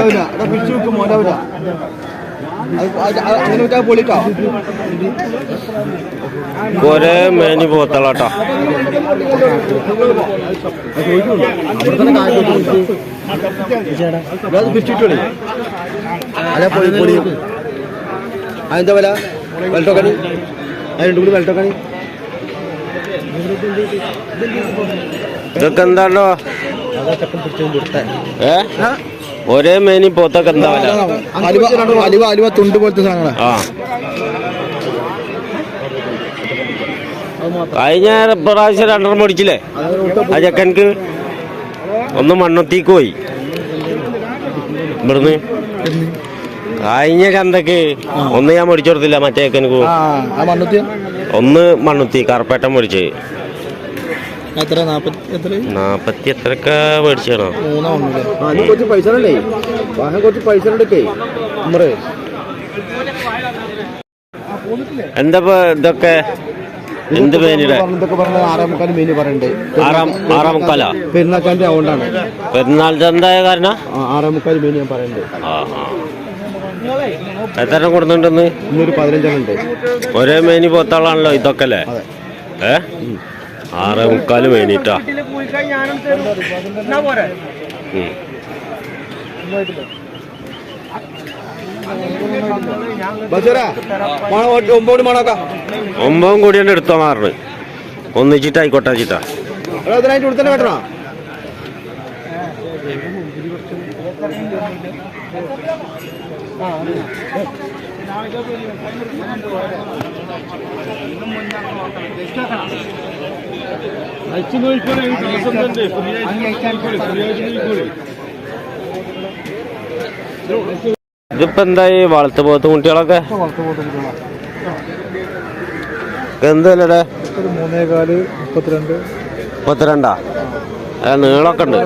മോലാവില്ല അവിടെ പിടിച്ചു വെക്കും മോലാവില്ല അങ്ങനെ വിട്ടാ പൊളിട്ടോ ഒരേ മേനി പോത്തളാട്ടോ പിടിച്ചിട്ടോളി അല്ല പൊളി പൊളി. അതെന്താ വില? വെൽട്ടോക്കണി അത് രണ്ടും കൂടി വെൽട്ടോക്കണി ഇതൊക്കെ എന്താണോ ഏ? ഒരേ മേനി പോത്തൊക്കെ എന്താ വില? അലുവ അലുവ അലുവ തുണ്ട് പോലത്തെ സാധനങ്ങളാ. ആ. കഴിഞ്ഞ പ്രാവശ്യം രണ്ടെണ്ണം മേടിച്ചില്ലേ? ആ ചെക്കൻക്ക് ഒന്ന് മണ്ണത്തേക്ക് പോയി. ഇവിടുന്ന്. കഴിഞ്ഞ ചന്തക്ക് ഒന്ന് ഞാൻ മേടിച്ചു കൊടുത്തില്ല മറ്റേ ചെക്കനക്ക് ഒന്ന് മണ്ണുത്തി കറുപ്പേട്ടം മേടിച്ച്. എത്ര? നാപ്പത്തി എത്ര? നാപ്പത്തി എത്രക്ക മേടിച്ചാണോ മൂന്നാ കുറച്ച് പൈസ വാഹനം കുറച്ച് പൈസ ഉണ്ടേ ഉമ്മറ് എന്താ ഇപ്പൊ ഇതൊക്കെ എന്ത് അതുകൊണ്ടാണ് പെരുന്നാൾ ചന്തായ കാരണം? ആ, ആറാം മുക്കാൽ മീന് ഞാൻ പറയണ്ട്. എത്ര എണ്ണം കൊടുക്കുന്നുണ്ടെന്ന് ഇന്നൊരു പതിനഞ്ചെണ്ണം ഉണ്ട്. ഒരേ മേനി പോത്താളാണല്ലോ ഇതൊക്കെ അല്ലേ അതെ. ഏ? ആറ് മുക്കാൽ. ബസേരാ ഒമ്പത് മണോക്കാം ഒമ്പതും കൂടി തന്നെ എടുത്തോ മാറണ് ഒന്നിച്ചിട്ടായിക്കോട്ടെ ചിട്ടാ കൊടുത്തന്നെ വേട്ടണോ ഇതിപ്പോ എന്തായി വളർത്ത് പോത്ത് കുട്ടികളൊക്കെ? എന്തല്ലേ മൂന്നേകാൽ മുപ്പത്തിരണ്ട്? മുപ്പത്തിരണ്ടാ നീളൊക്കെ ഉണ്ട്.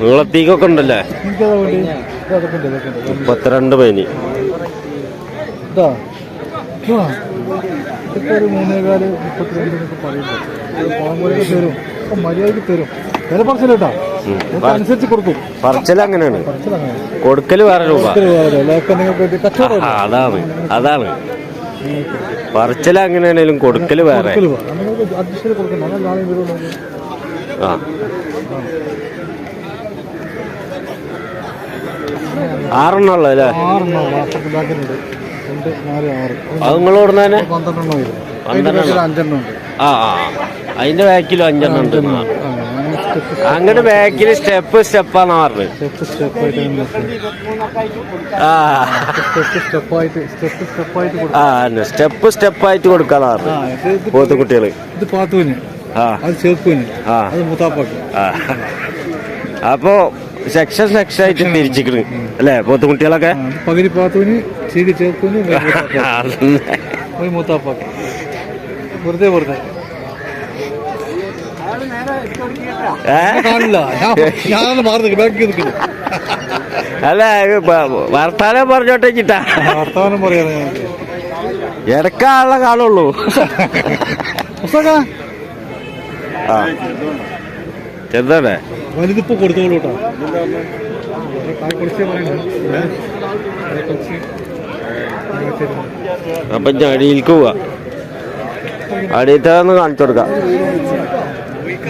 നീളത്തീക്കൊക്കെ ഉണ്ടല്ലേ? മുപ്പത്തിരണ്ട് മേനി ഇതാ ആ ഇതൊക്കെ ഒരു മൂന്നേകാൽ മുപ്പത്തിരണ്ടിനൊക്കെ പറയുമ്പോൾ പാമ്പൊക്കെ തരും. അപ്പം മര്യാദയ്ക്ക് തരും. വില പറച്ചില്ലേട്ടാ ഉം. അനുസരിച്ച് കൊടുക്കും. പറച്ചൽ അങ്ങനെയാണ്. കൊടുക്കൽ വേറെ രൂപ. അതാണ് അതാണ്. പറച്ചൽ അങ്ങനെയാണേലും കൊടുക്കൽ വേറെ. ആ. ആറെണ്ണം ഉള്ളത് അല്ലേ ആറെണ്ണം വാട്സപ്പ് ബാക്കിലുണ്ട് രണ്ട് നാല് ആറ്. അത് നിങ്ങൾ കൊടുന്ന തന്നെ? പന്ത്രണ്ടെണ്ണം വരും. പന്ത്രണ്ടെണ്ണം. അതിന്റെ അഞ്ചെണ്ണം ഉണ്ട്. ആ ആ. അതിന്റെ ബാക്കിലും അഞ്ചെണ്ണം ഉണ്ട്. അങ്ങോട്ട് ബാക്കിൽ സ്റ്റെപ്പ് സ്റ്റെപ്പാണ് പറഞ്ഞത്. സ്റ്റെപ്പ് സ്റ്റെപ്പായിട്ട് ആ. സ്റ്റെപ്പ് സ്റ്റെപ്പായിട്ട് പറഞ്ഞു കൊടുക്കാന്നാ ഇത് പോത്ത് കുട്ടികൾ. ഇത് പാത്തുവിന്. ആ. അത് ആ. അത് മുത്താപ്പാക്ക്. ആ. അപ്പോ സെക്ഷൻ സെക്ഷൻ ആയിട്ട് തിരിച്ചിക്കണ് അല്ലേ? പോത്ത് കുട്ടികളൊക്കെ? ആ, ഇത് പകുതി പാത്തുവിന് ചീടി. ഒരു മുത്താപ്പാക്ക്. വെറുതെ വെറുതെ. അല്ല വർത്താനം പറഞ്ഞോട്ടെ ചിട്ടാ. വർത്താനം പറയാതെ ഇടക്കാളെ കാണുള്ളൂ ആ. ചെറുതല്ലേ വലുതിപ്പോ കൊടുത്തോളൂ കേട്ടോ. അപ്പൊ ഞാൻ അടിയിൽക്ക് പോവാ. അടിയത്തെ കാണിച്ചു കൊടുക്കാം.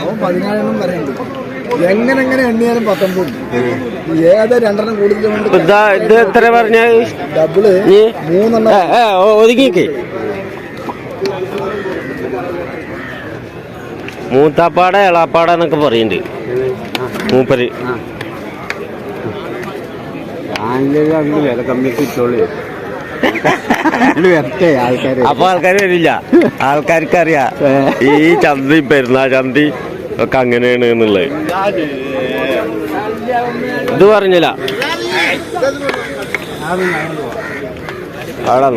അവൻ പതിനാലെണ്ണം വരെയുണ്ട്. എങ്ങനെ എങ്ങനെ എണ്ണിയാലും പത്തൊമ്പത്. ഏതാ രണ്ടെണ്ണം കൂടുതൽ ഇപ്പൊ ഇതാ എത്ര പറഞ്ഞ? ഡബിൾ മൂന്നെണ്ണം. ഒതുങ്ങിക്ക്. മൂത്താപ്പാട എളാപ്പാട എന്നൊക്കെ പറയുന്നുണ്ട് മൂപ്പര്. അപ്പൊ ആൾക്കാർ വരില്ല. ആൾക്കാർക്ക് അറിയാം ഈ ചന്തി പെരുന്നാൾ ചന്തി ഒക്കെ അങ്ങനെയാണ് എന്നുള്ളത്. ഇത് പറഞ്ഞില്ല. അവിടെ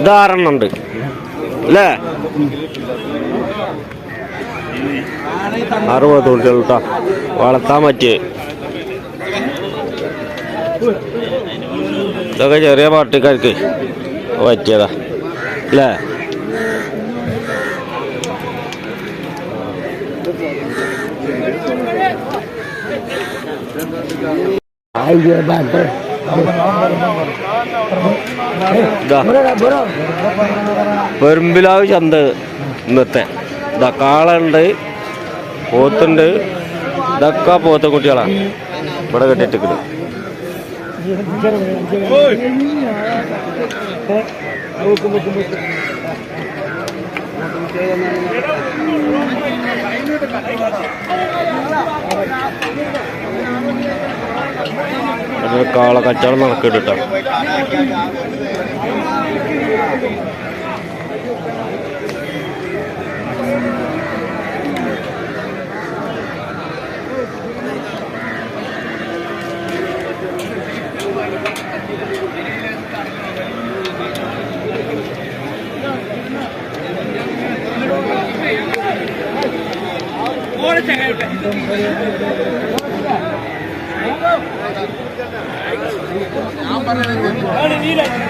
ഇത് ആറെണ്ണം ഉണ്ട്. അല്ലേ? അറുപത് കുട്ടികൾ കേട്ടോ വളർത്താൻ പറ്റിയേ. ഇതൊക്കെ ചെറിയ പാർട്ടിക്കാർക്ക് പറ്റിയതാ. അല്ലേ? പെരുമ്പിലാവ് ചന്ത ഇന്നത്തെ. കാളുണ്ട് പോത്തുണ്ട്. ഇതൊക്കെ പോത്ത കുട്ടികളാണ് ഇവിടെ കെട്ടിട്ട് കാള കച്ചവടം നടക്കുന്നുണ്ട് കേട്ടോ. நான்